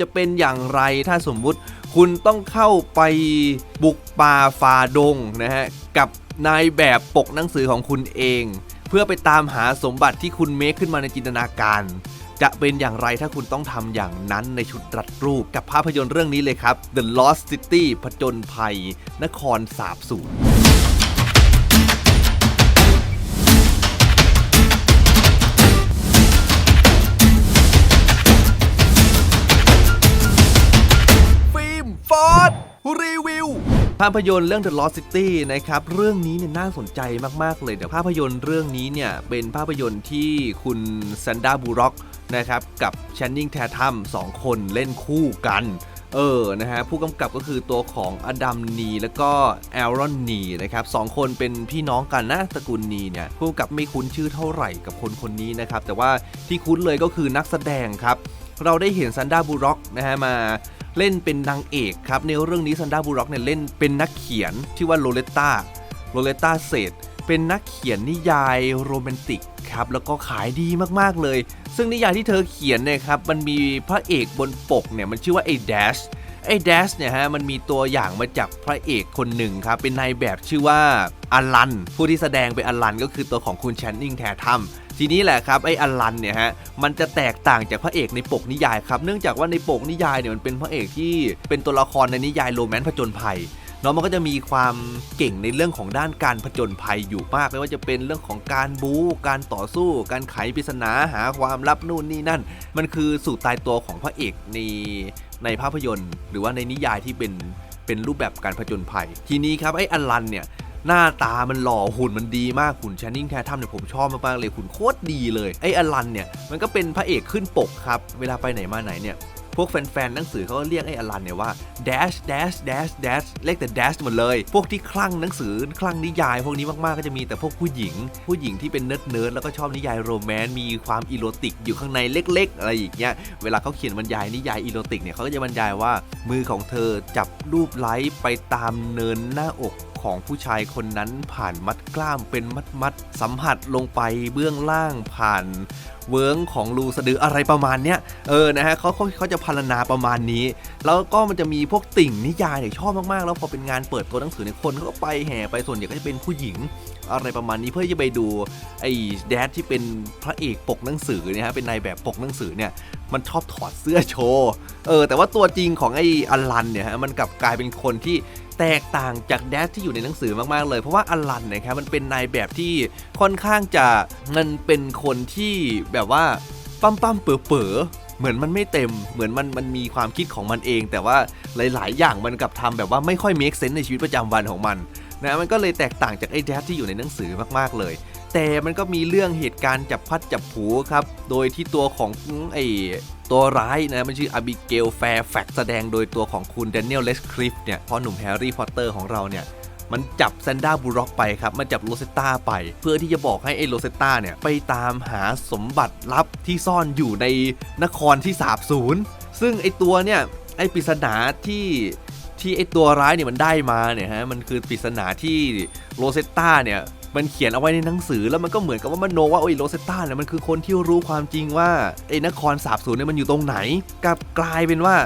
จะเป็นอย่างไรถ้าสมมุติคุณต้องเข้าไปบุกป่าฝ่าดงนะฮะกับนายแบบปกหนังสือของคุณเอง เพื่อไปตามหาสมบัติที่คุณเมคขึ้นมาในจินตนาการ จะเป็นอย่างไรถ้าคุณต้องทำอย่างนั้นในชุดรัดรูปกับภาพยนตร์เรื่องนี้เลยครับ The Lost City ผจญภัย นครสาบสูญ ภาพยนตร์เรื่อง The Lost City นะครับเรื่องนี้เนี่ยน่าสนใจมากๆเลยเดี๋ยภาพยนตร์เรื่องนี้เนี่ยเป็นภาพยนตร์ที่คุณซันดาบูร็อกนะครับกับแชนนิงแททัมสองคนเล่นคู่กันเออ นะฮะ ผู้กำกับก็คือตัวของอดัมนี แล้วก็แอลรอนนีนะครับสองคนเป็นพี่น้องกันนะตระกูลนีเนี่ย ผู้กำกับไม่คุ้นชื่อเท่าไหร่กับคนคนนี้นะครับ แต่ว่าที่คุ้นเลยก็คือนักแสดงครับ เราได้เห็นซันดาบูร็อกนะฮะมาเล่นเป็นนางเอกครับในเรื่องนี้ซันดาบูร็อกเนี่ยเล่นเป็นนักเขียนชื่อว่าโรเลต้าโรเลต้าเศษเป็นนักเขียนนิยายโรแมนติกครับแล้วก็ขายดีมากๆเลย ซึ่งนิยายที่เธอเขียนเนี่ยครับมันมีพระเอกบนปกเนี่ยมันชื่อว่าไอ้แดชไอ้แดชเนี่ยฮะมันมีตัวอย่างมาจากพระเอกคนหนึ่งครับเป็นนายแบบชื่อว่าอลัน ผู้ที่แสดงเป็นอลันก็คือตัวของคุณแชนนิงแททัม ทีนี้แหละครับไอ้อลันเนี่ยฮะมันจะแตกต่างจากพระเอกในปกนิยายครับเนื่องจากว่าในปกนิยายเนี่ยมันเป็นพระเอกที่เป็นตัวละครในนิยายโรแมนต์ผจญภัยเนาะมันก็จะมีความเก่งในเรื่องของด้านการผจญภัยอยู่มากไม่ว่าจะเป็นเรื่องของการบู๊การต่อสู้ การไขปริศนาหาความลับนู่นนี่นั่น มันคือสูตรตายตัวของพระเอกในในภาพยนตร์ หรือว่าในนิยายที่เป็นเป็นรูปแบบการผจญภัย ทีนี้ครับไอ้อลันเนี่ย หน้าตามันหล่อหุ่นมันดีมากหุ่นแชนนิงแททัมเนี่ยผมชอบมากๆเลยหุ่นโคตรดีเลยไอ้อลันเนี่ยมันก็เป็นพระเอกขึ้นปกครับเวลาไปไหนมาไหนเนี่ยพวกแฟนๆหนังสือเขาก็เรียกไอ้อลันเนี่ยว่า dash dash dash dash เรียกแต่ dash หมดเลย พวกที่คลั่งหนังสือคลั่งนิยาย พวกนี้มากๆก็จะมีแต่พวกผู้หญิง ผู้หญิงที่เป็นเนิร์ดเนิร์ดแล้วก็ชอบนิยายโรแมนต์มีความอีโรติกอยู่ข้างในเล็กๆ อะไรอย่างเงี้ยเวลาเขาเขียนบรรยายนิยายอีโรติกเนี่ยเขาก็จะบรรยายว่ามือของเธอจับรูปไล้ไปตามเนินหน้าอก ของผู้ชายคนนั้นผ่านมัดกล้ามเป็นมัดมัดๆสัมผัสลงไปเบื้องล่างผ่านเวิร์งของรูสะดืออะไรประมาณเนี้ยเออนะฮะเขาเขาเขาจะพรรณนาประมาณนี้ แล้วก็มันจะมีพวกติ่งนิยายเนี่ยชอบมากๆ แล้วพอเป็นงานเปิดตัวหนังสือเนี่ยคนเขาก็ไปแห่ไปส่วนใหญ่ก็จะเป็นผู้หญิงอะไรประมาณนี้เพื่อจะไปดูไอ้แดดที่เป็นพระเอกปกหนังสือเนี่ยฮะเป็นนายแบบปกหนังสือเนี่ยมันชอบถอดเสื้อโชว์เออแต่ว่าตัวจริงของไอ้อลันเนี่ยฮะมันกลับกลายเป็นคนที่ แตกต่างจากแดชที่อยู่ในหนังสือมาก ๆ เลย เพราะว่าอลันนะครับมันเป็นนายแบบที่ค่อนข้างจะมันเป็นคนที่แบบว่าปั้มปั้มๆเป๋อเป๋อๆเหมือนมันไม่เต็ม เหมือนมันมันมีความคิดของมันเอง แต่ว่าหลาย ๆ อย่างมันกลับทำแบบว่าไม่ค่อย make sense ในชีวิตประจำวันของมันนะมันก็เลยแตกต่างจากไอ้แดชที่อยู่ในหนังสือมากๆเลย แต่มันก็มีเรื่องเหตุการณ์จับพัดจับผูครับ โดยที่ตัวของไอ้ ตัวร้ายนะมันชื่ออบิเกลแฟร์แฟกแสดงโดยตัวของคุณแดเนียลเลสคลิฟเนี่ยพ่อหนุ่มแฮร์รี่พอตเตอร์ของเราเนี่ยมันจับแซนด้าบูร็อกไปครับ มันจับโรเซตตาไป เพื่อที่จะบอกให้ไอ้โรเซตตาเนี่ย ไปตามหาสมบัติลับที่ซ่อนอยู่ในนครที่สาบสูญซึ่งไอ้ตัวเนี่ย ไอ้ปริศนาที่ที่ไอ้ตัวร้ายเนี่ยมันได้มาเนี่ยฮะ มันคือปริศนาที่โรเซตตาเนี่ย มันเขียนเอาไว้ในหนังสือแล้วมันก็เหมือนกับว่ามันโนว่าโอ้ยโรเซตตาเนี่ยมันคือคนที่รู้ความจริงว่าไอ้นครสาบสูญเนี่ยมันอยู่ตรงไหนกลับกลายเป็นว่า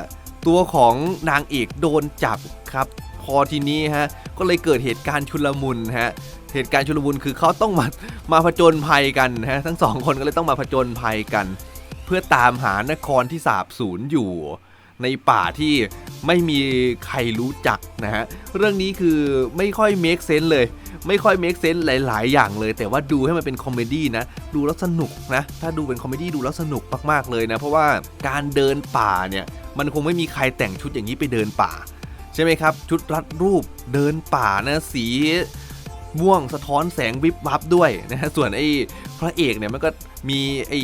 ตัวของนางเอกโดนจับครับ พอทีนี้ฮะก็เลยเกิดเหตุการณ์ชุลมุนฮะเหตุการณ์ชุลมุนคือเขาต้องมามาผจญภัยกันฮะทั้งสองคนก็เลยต้องมาผจญภัยกัน เพื่อตามหานครที่สาบสูญอยู่ ในป่าที่ไม่มีใครรู้จักนะฮะเรื่องนี้คือไม่ค่อย make sense เลย ไม่ค่อย make sense หลาย ๆ อย่างเลย แต่ว่าดูให้มันเป็นคอมเมดี้นะ ดูแล้วสนุกนะ ถ้าดูเป็นคอมเมดี้ดูแล้วสนุกมาก ๆ เลยนะ เพราะว่าการเดินป่าเนี่ย มันคงไม่มีใครแต่งชุดอย่างนี้ไปเดินป่า ใช่ไหมครับ ชุดรัดรูปเดินป่านะสีม่วงสะท้อนแสงวิบวับด้วยนะฮะส่วนไอ้พระเอกเนี่ยมันก็มีไอ้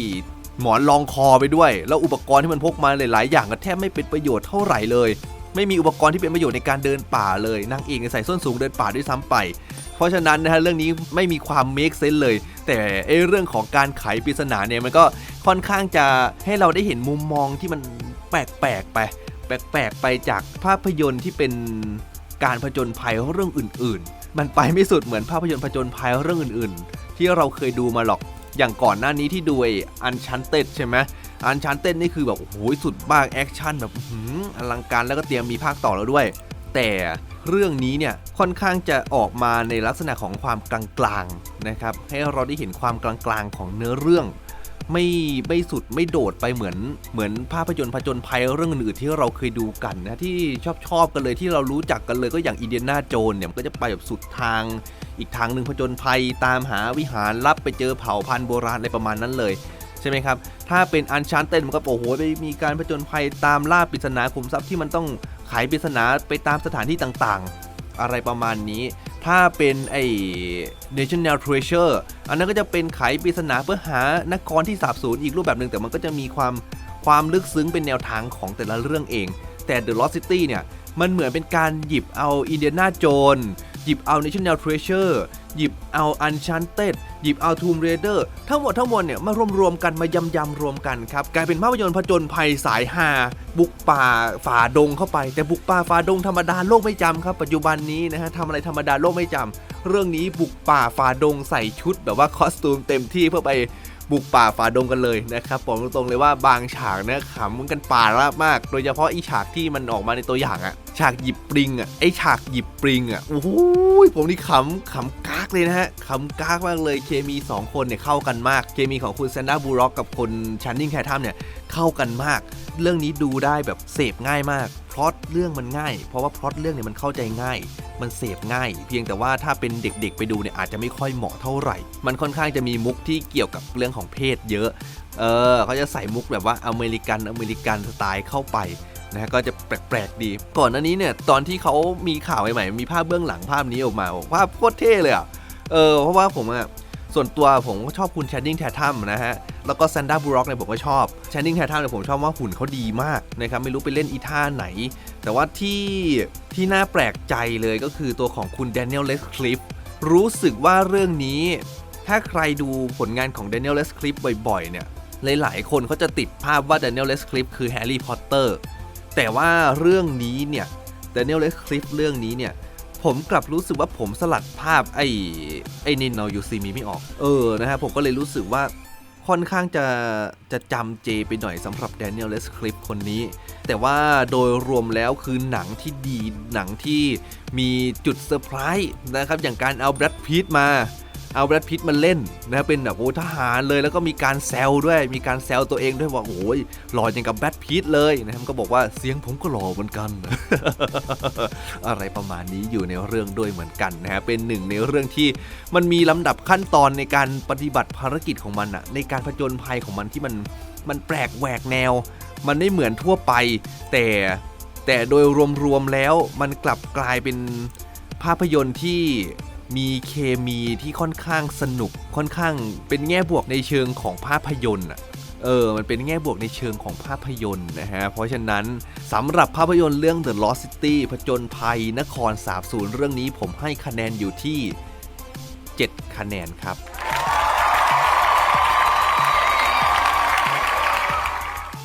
หมอนรองคอไปด้วย แล้วอุปกรณ์ที่มันพกมาหลาย ๆ อย่างก็แทบไม่เป็นประโยชน์เท่าไหร่เลย ไม่มีอุปกรณ์ที่เป็นประโยชน์ในการเดินป่าเลยนางเอกใส่ส้นสูงเดินป่าด้วยซ้ำไป เพราะฉะนั้นนะฮะเรื่องนี้ไม่มีความ make sense เลย แต่ไอเรื่องของการไขปริศนาเนี่ยมันก็ค่อนข้างจะให้เราได้เห็นมุมมองที่มันแปลกๆไป แปลกๆไปจากภาพยนตร์ที่เป็นการผจญภัยเรื่องอื่น ๆ มันไปไม่สุดเหมือนภาพยนตร์ผจญภัยเรื่องอื่น ๆ ที่เราเคยดูมาหรอกอย่างก่อนหน้านี้ที่ดูไอ้อันชันเต็ดใช่ไหมอันชันเต็ดนี่คือแบบโอ้โหสุดมากแอคชั่นแบบอลังการแล้วก็เตรียมมีภาคต่อแล้วด้วย แต่เรื่องนี้เนี่ยค่อนข้างจะออกมาในลักษณะของความกลางๆนะครับ ให้เราได้เห็นความกลางๆของเนื้อเรื่อง ไม่ไม่สุดไม่โดดไปเหมือนเหมือนภาพยนตร์ผจญภัยเรื่องอื่นๆที่เราเคยดูกันนะที่ชอบชอบกันเลยที่เรารู้จักกันเลยก็อย่างอีเดียนาโจนเนี่ยมันก็จะไปแบบสุดทาง อีกทางหนึ่งผจญภัยตามหาวิหารลับไปเจอเผ่าพันธุ์โบราณอะไรประมาณนั้นเลยใช่ไหมครับ ถ้าเป็นอันชานเต็นมันก็โอ้โหไปมีการผจญภัยตามล่าปริศนาขุมทรัพย์ที่มันต้อง ไขปริศนาไปตามสถานที่ต่างๆ อะไรประมาณนี้ ถ้าเป็นไอ้ National Treasure อันนั้นก็จะเป็นไขปริศนาเพื่อหานครที่สาบสูญอีกรูปแบบหนึ่งแต่มันก็จะมีความความลึกซึ้งเป็นแนวทางของแต่ละเรื่องเอง แต่ The Lost City เนี่ย มันเหมือนเป็นการหยิบเอา Indiana Jones หยิบเอา National Treasure หยิบเอา Uncharted หยิบเอา Tomb Raider ทั้งหมดทั้งมวลเนี่ยมารวมๆกันมายำยำๆรวมกันครับกลายเป็นภาพยนตร์ผจญภัยสายฮาบุกป่าฝ่าดงเข้าไป แต่บุกป่าฝ่าดงธรรมดาโลกไม่จำครับ ปัจจุบันนี้นะฮะทำอะไรธรรมดาโลกไม่จำเรื่องนี้บุกป่าฝ่าดงใส่ชุด แบบว่าคอสตูมเต็มที่เพื่อไปบุกป่าฝ่าดงกันเลยนะครับผมตรงๆเลยว่าบางฉากเนี่ยขำกันป่าราบมาก โดยเฉพาะอีฉากที่มันออกมาในตัวอย่างอะ ฉากหยิบปริงอะไอฉากหยิบปริงอะโอ้โหผมนี่ขำขำกากเลยนะฮะขำกากมากเลยเคมี 2 คนเนี่ยเข้ากันมาก เคมีของคุณแซนด้าบูร็อกกับคนชันนิงแคทัมเนี่ยเข้ากันมาก เรื่องนี้ดูได้แบบเสพง่ายมากพราะเรื่องมันง่าย เพราะว่าพล็อตเรื่องเนี่ยมันเข้าใจง่าย มันเสพง่าย เพียงแต่ว่าถ้าเป็นเด็กๆ ไปดูเนี่ยอาจจะไม่ค่อยเหมาะเท่าไหร่ มันค่อนข้างจะมีมุกที่เกี่ยวกับเรื่องของเพศเยอะ เออเขาจะใส่มุกแบบว่าอเมริกันอเมริกันสไตล์เข้าไปนะฮะก็จะแปลกๆดี ก่อนหน้านี้เนี่ยตอนที่เขามีข่าวใหม่ๆมีภาพเบื้องหลังภาพนี้ออกมาภาพโคตรเท่เลยอะเออเพราะว่าผมอะส่วนตัวผมก็ชอบคุณแชนดิงแททัมนะฮะแล้วก็แซนด้าบูร็อกเนี่ยผมก็ชอบแชนดิงแททัมเนี่ยผมชอบว่าหุ่นเขาดีมากนะครับไม่รู้ไปเล่นอีท่าไหน แต่ว่าที่ที่น่าแปลกใจเลยก็คือตัวของคุณแดเนียลเลสคลิฟรู้สึกว่าเรื่องนี้ ถ้าใครดูผลงานของ Daniel Radcliffe บ่อยๆเนี่ยหลายๆคนเขาจะติดภาพว่า Daniel Radcliffe คือแฮร์รี่พอตเตอร์แต่ว่าเรื่องนี้เนี่ย Daniel Radcliffe เรื่องนี้เนี่ยผมกลับรู้สึกว่าผมสลัดภาพไอ้ไอ้นินนอยูซีมีไม่ออก เออนะฮะผมก็เลยรู้สึกว่า ค่อนข้างจะจะจำเจไปหน่อยสำหรับแดเนียลเลสคลิปคนนี้ แต่ว่าโดยรวมแล้วคือหนังที่ดีหนังที่มีจุดเซอร์ไพรส์นะครับ อย่างการเอาแบรดพีทมา เอาแบรดพิตมาเล่นนะเป็นแบบโอ้ทหารเลยแล้วก็มีการแซวด้วย มีการแซวตัวเองด้วยว่าโอ้ยหล่ออย่างกับแบรดพิตเลยนะครับก็บอกว่าเสียงผมก็หล่อเหมือนกัน อะไรประมาณนี้อยู่ในเรื่องด้วยเหมือนกันนะฮะเป็นหนึ่งในเรื่องที่มันมีลำดับขั้นตอนในการปฏิบัติภารกิจของมันอะในการผจญภัยของมันที่มันมันแปลกแหวกแนว มันไม่เหมือนทั่วไป แต่แต่โดยรวมๆแล้วมันกลับกลายเป็นภาพยนตร์ที่ มีเคมีที่ค่อนข้างสนุกค่อนข้างเป็นแง่บวกในเชิงของภาพยนตร์อะเออ มันเป็นแง่บวกในเชิงของภาพยนตร์นะฮะ เพราะฉะนั้นสำหรับภาพยนตร์เรื่อง The Lost City ผจญภัยนครสาบสูญเรื่องนี้ผมให้คะแนนอยู่ที่ 7 คะแนนครับ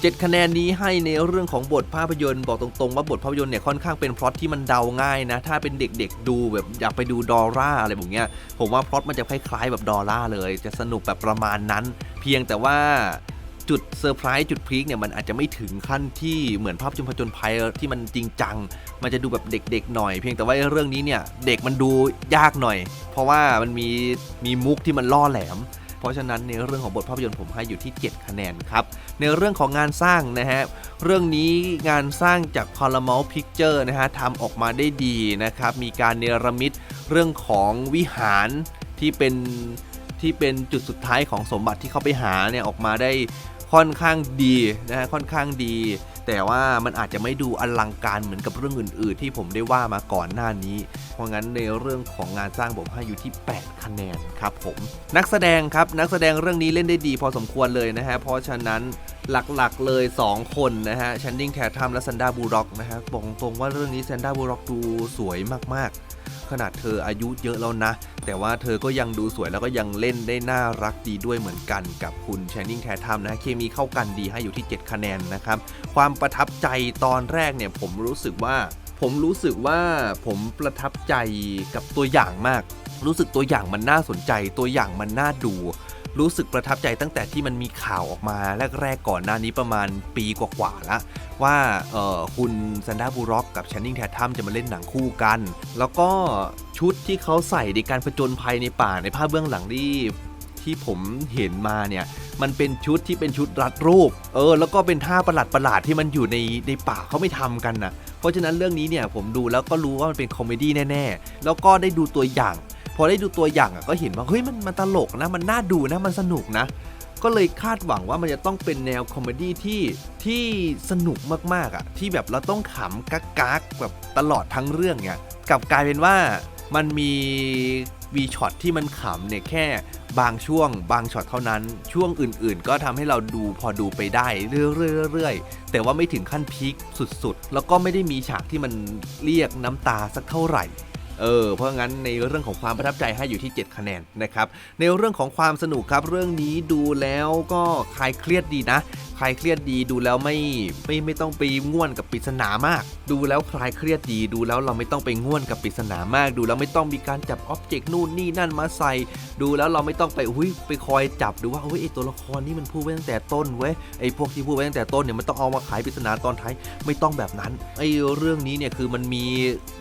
7 คะแนนนี้ให้ในเรื่องของบทภาพยนตร์บอกตรงๆ ว่าบทภาพยนตร์เนี่ยค่อนข้างเป็นพล็อตที่มันเดาง่ายนะ ถ้าเป็นเด็กๆดูแบบอยากไปดูดอร่าอะไรแบบเนี้ยผมว่าพล็อตมันจะคล้ายๆแบบดอร่าเลย จะสนุกแบบประมาณนั้น เพียงแต่ว่าจุดเซอร์ไพรส์จุดพีคเนี่ยมันอาจจะไม่ถึงขั้นที่เหมือนภาพยนต์ผจญภัยที่มันจริงจัง มันจะดูแบบเด็กๆหน่อย เพียงแต่ว่าเรื่องนี้เนี่ยเด็กมันดูยากหน่อย เพราะว่ามันมีมีมุกที่มันล่อแหลม ราะฉะนั้นในเรื่องของบทภาพยนตร์ผมให้อยู่ที่ 7 คะแนนครับ ในเรื่องของงานสร้างนะฮะ เรื่องนี้งานสร้างจาก Paramount Picture นะฮะทำออกมาได้ดีนะครับ มีการเนรมิตเรื่องของวิหารที่เป็นที่เป็นจุดสุดท้ายของสมบัติที่เขาไปหาเนี่ยออกมาได้ค่อนข้างดีนะฮะค่อนข้างดี แต่ว่ามันอาจจะไม่ดูอลังการเหมือนกับเรื่องอื่น ๆ ที่ผมได้ว่ามาก่อนหน้านี้ เพราะงั้นในเรื่องของงานสร้างผมให้อยู่ที่ 8 คะแนนครับผมนักแสดงครับนักแสดงเรื่องนี้เล่นได้ดีพอสมควรเลยนะฮะเพราะฉะนั้นหลักๆเลย 2 คนนะฮะชันดิงแททัมและซันดาบูร็อกนะฮะบอกตรงว่าเรื่องนี้ซันดาบูร็อกดูสวยมากๆ ขนาดเธออายุเยอะแล้วนะ แต่ว่าเธอก็ยังดูสวยแล้วก็ยังเล่นได้น่ารักดีด้วยเหมือนกันกับคุณแชนนิงแททัมนะเคมีเข้ากันดีให้อยู่ที่ 7 คะแนนนะครับ ความประทับใจตอนแรกเนี่ยผมรู้สึกว่า ผมรู้สึกว่าผมประทับใจกับตัวอย่างมาก รู้สึกตัวอย่างมันน่าสนใจ ตัวอย่างมันน่าดู รู้สึกประทับใจตั้งแต่ที่มันมีข่าวออกมาแรกๆก่อนหน้านี้ประมาณปีกว่าๆแล้วว่าคุณซันดาบูร็อกกับ c h นนิงแททัมจะมาเล่นหนังคู่กัน แล้วก็ชุดที่เขาใส่ในการผจญภัยในป่าในภาพเบื้องหลังที่ที่ผมเห็นมาเนี่ยมันเป็นชุดที่เป็นชุดรัดรูป เออ แล้วก็เป็นท่าประหลาดประหลาดที่มันอยู่ในในป่าเขาไม่ทำกันนะเพราะฉะนั้นเรื่องนี้เนี่ยผมดูแล้วก็รู้ว่ามันเป็นคอมเมดี้แน่ ๆ แล้วก็ได้ดูตัวอย่าง พอได้ดูตัวอย่างอะก็เห็นว่าเฮ้ยมันมันตลกนะมันน่าดูนะมันสนุกนะ ก็เลยคาดหวังว่ามันจะต้องเป็นแนวคอมเมดี้ที่ที่สนุกมากๆอะที่แบบเราต้องขำกักกักแบบตลอดทั้งเรื่องเนี่ยกลับกลายเป็นว่ามันมีวีช็อตที่มันขำเนี่ยแค่บางช่วง บางช็อตเท่านั้นช่วงอื่นๆ ก็ทำให้เราดูพอดูไปได้เรื่อยๆแต่ว่าไม่ถึงขั้นพีคสุดๆ แล้วก็ไม่ได้มีฉากที่มันเรียกน้ำตาสักเท่าไหร่ เออเพราะงั้นในเรื่องของความประทับใจให้อยู่ที่ 7 คะแนนนะครับในเรื่องของความสนุกครับเรื่องนี้ดูแล้วก็คลายเครียดดีนะคลายเครียดดีดูแล้วไม่ไม่ไม่ต้องไปง่วนกับปริศนามาก ดูแล้วคลายเครียดดีดูแล้วเราไม่ต้องไปง่วนกับปริศนามาก ดูแล้วไม่ต้องมีการจับอ็อบเจกต์นู่นนี่นั่นมาใส่ ดูแล้วเราไม่ต้องไปอุ้ยไปคอยจับดูว่าเฮ้ยไอตัวละครนี่มันพูดไว้ตั้งแต่ต้นเว้ยไอพวกที่พูดไว้ตั้งแต่ต้นเนี่ยมันต้องเอามาขายปริศนาตอนท้ายไม่ต้องแบบนั้นไอเรื่องนี้เนี่ยคือมันมี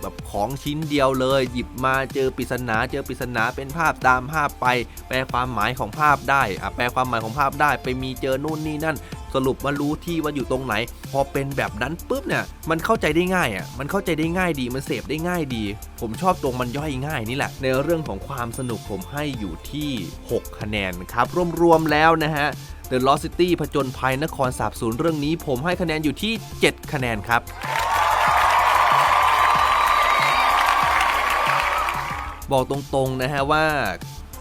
แบบของชิ้นเดียวเลย หยิบมาเจอปริศนาเจอปริศนาเป็นภาพตามภาพไป แปลความหมายของภาพได้อะแปลความหมายของภาพได้ ไปมีเจอนู่นนี่นั่น สรุปมารู้ที่ว่าอยู่ตรงไหน พอเป็นแบบนั้นปุ๊บเนี่ยมันเข้าใจได้ง่ายอะมันเข้าใจได้ง่ายดีมันเสพได้ง่ายดี ผมชอบตรงมันย่อยง่ายนี่แหละ ในเรื่องของความสนุกผมให้อยู่ที่ 6 คะแนนครับรวมๆแล้วนะฮะ The Lost City ผจญภัยนครสาบสูญเรื่องนี้ ผมให้คะแนนอยู่ที่ 7 คะแนนครับ บอกตรงๆนะฮะว่า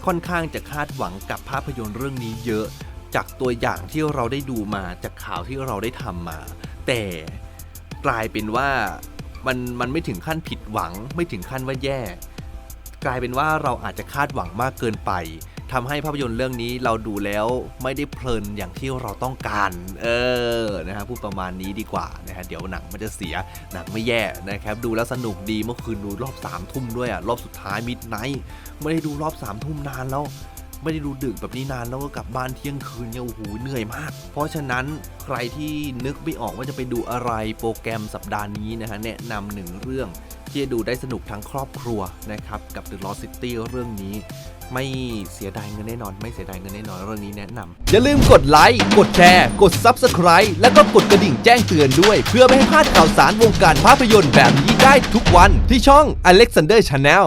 ค่อนข้างจะคาดหวังกับภาพยนตร์เรื่องนี้เยอะ จากตัวอย่างที่เราได้ดูมาจากข่าวที่เราได้ทำมา แต่กลายเป็นว่ามันมันไม่ถึงขั้นผิดหวัง ไม่ถึงขั้นว่าแย่ กลายเป็นว่าเราอาจจะคาดหวังมากเกินไป ทำให้ภาพยนตร์เรื่องนี้เราดูแล้วไม่ได้เพลินอย่างที่เราต้องการ เออนะฮะพูดประมาณนี้ดีกว่านะฮะเดี๋ยวหนังมันจะเสียหนังไม่แย่นะครับดูแล้วสนุกดีเมื่อคืนดูรอบ3ามทุ่มด้วยอะรอบสุดท้ายมิดไนท์ไม่ได้ดูรอบ3ามทุ่มนานแล้วไม่ได้ดูดึกแบบนี้นานแล้วก็กลับบ้านเที่ยงคืนเนี่ยโอ้โหเหนื่อยมาก เพราะฉะนั้นใครที่นึกไม่ออกว่าจะไปดูอะไรโปรแกรมสัปดาห์นี้นะฮะแนะนำหนึ่งเรื่องที่จะดูได้สนุกทั้งครอบครัวนะครับกับ The Lost City เรื่องนี้ ไม่เสียดายเงินแน่นอน ไม่เสียดายเงินแน่นอนเรื่องนี้แนะนำอย่าลืมกดไลค์กดแชร์กด Subscribe แล้วก็กดกระดิ่งแจ้งเตือนด้วย เพื่อไม่ให้พลาดข่าวสารวงการภาพยนตร์แบบนี้ได้ทุกวันที่ช่อง Alexander Channel